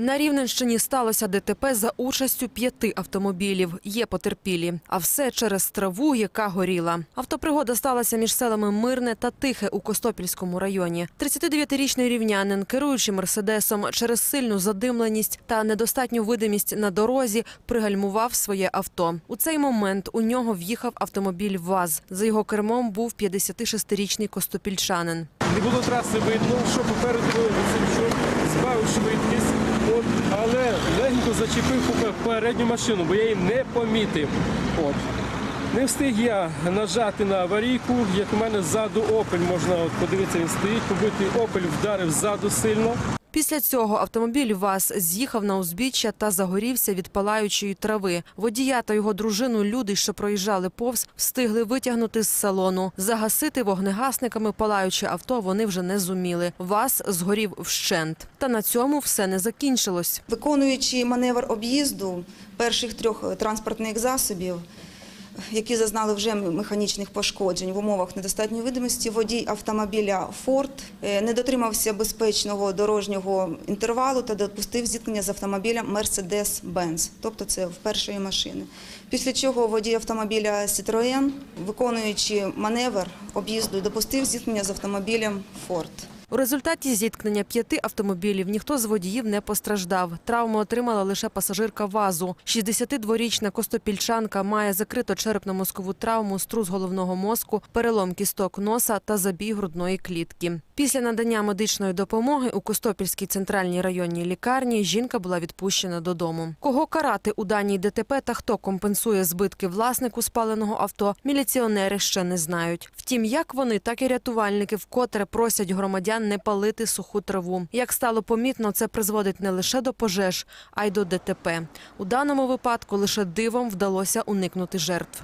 На Рівненщині сталося ДТП за участю п'яти автомобілів. Є потерпілі. А все через траву, яка горіла. Автопригода сталася між селами Мирне та Тихе у Костопільському районі. 39-річний рівнянин, керуючи мерседесом, через сильну задимленість та недостатню видимість на дорозі, пригальмував своє авто. У цей момент у нього в'їхав автомобіль ВАЗ. За його кермом був 56-річний костопільчанин. Не було траси видно, що попереду збавив швидкість, от, але легенько зачепив передню машину, бо я її не помітив. От. Не встиг я нажати на аварійку, як у мене ззаду опель, можна от подивитися, він стоїть, побитий опель вдарив ззаду сильно. Після цього автомобіль ВАЗ з'їхав на узбіччя та загорівся від палаючої трави. Водія та його дружину люди, що проїжджали повз, встигли витягнути з салону. Загасити вогнегасниками палаюче авто вони вже не зуміли. ВАЗ згорів вщент. Та на цьому все не закінчилось. Виконуючи маневр об'їзду перших трьох транспортних засобів, які зазнали вже механічних пошкоджень в умовах недостатньої видимості, водій автомобіля Форд е, не дотримався безпечного дорожнього інтервалу та допустив зіткнення з автомобілем Mercedes-Benz, тобто це в першої машини. Після чого водій автомобіля Citroën, виконуючи маневр об'їзду, допустив зіткнення з автомобілем Ford. У результаті зіткнення п'яти автомобілів ніхто з водіїв не постраждав. Травму отримала лише пасажирка ВАЗу. 62-річна костопільчанка має закрито черепно-мозкову травму, струс головного мозку, перелом кісток носа та забій грудної клітки. Після надання медичної допомоги у Костопільській центральній районній лікарні жінка була відпущена додому. Кого карати у даній ДТП та хто компенсує збитки власнику спаленого авто, міліціонери ще не знають. Втім, як вони, так і рятувальники вкотре просять громадян не палити суху траву. Як стало помітно, це призводить не лише до пожеж, а й до ДТП. У даному випадку лише дивом вдалося уникнути жертв.